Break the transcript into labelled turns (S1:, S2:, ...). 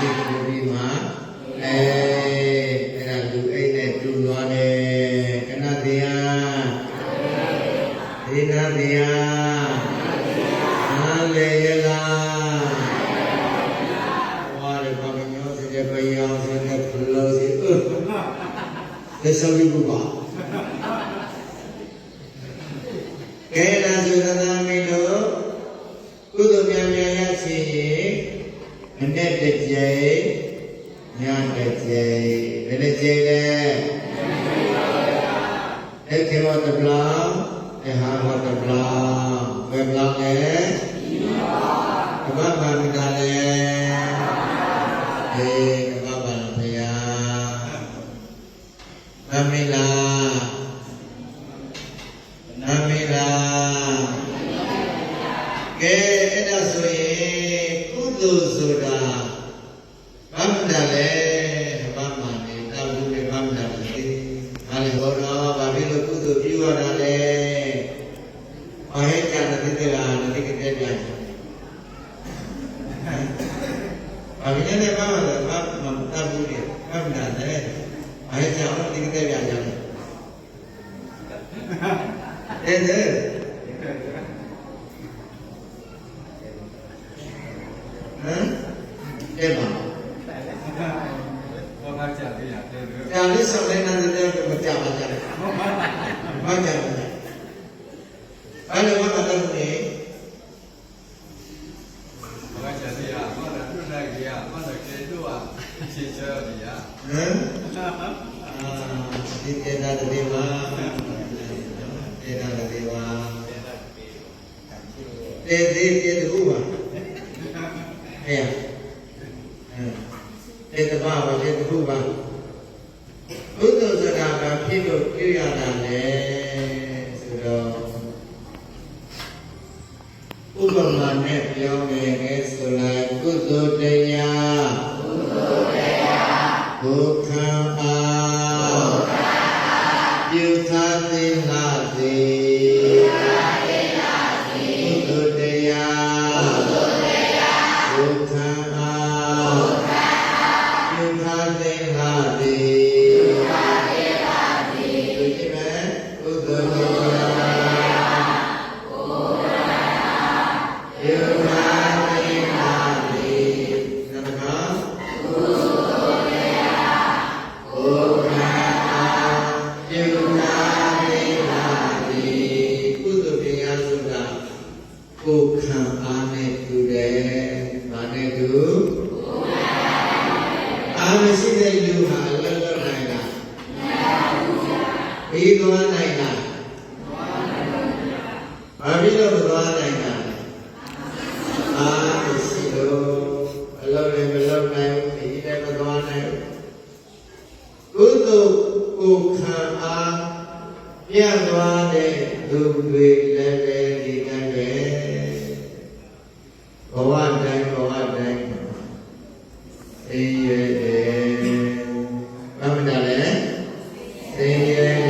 S1: စေတူပြီးမှအဲအဲ့ဒါလူအိတ်နဲ့တူသွားတယ်ကနတရားဒေနာတရားနာလေရလားဝါရပါကမျောစေတဲ့ပယောင်စေတဲ့ဖလို့စေဥက္ကမသေဆုံးပြီးဘူးပါကဲလားဆိုတာ နေ့တစ်ကြိမ်ညတစ်ကြိမ်ဘယ်နှကြိမ်လဲအဲ့ဒီမောတပလာအဟာမောတပလာဘယ်ပလာလဲကမ္ဘာဘာမိတာလဲအေးကမ္ဘာဘာဘုရားမမေလာနမေလာကဲ တရာတိကတဲ့ပြန်ဘာဖြစ်လဲဘာမှမလဲဘာမှ အ
S2: ချေချေရပြရ
S1: ဟမ်အာဒီတေတာတေဝါတေတာတေဝါတေတေတေတူပါအဲ့ဟမ်တေတပါပါတေတူပါဘုဒ္ဓစကားကဖြစ်လို့ပြုရတာလေဆိုတော့ဥပမာနဲ့ပြောမယ်ငယ်ဆိုလိုက်ကုသိုလ်တရား ကိုယ်ခံအားနဲ့တူတယ်။ဘာနဲ့တူအားမရှိတဲ့လူဟာအလတ်လွတ်နိုင်တာမရဘူးဗျာ။ပြီးသွားနိုင်တာဘာဖြစ်လို့မသွားနိုင်တာလဲအာမရှိလို့အလုံးလည်းမလုံးနိုင်ဘူးဒီလည်းမသွားနိုင်ဘူးကုသိုလ်ကိုခံအားပြတ်သွားတဲ့သူတွေလည်း ဘဝတိုင်းဘဝတိုင်းအေးရဲဘာမှမတလဲအေးရဲ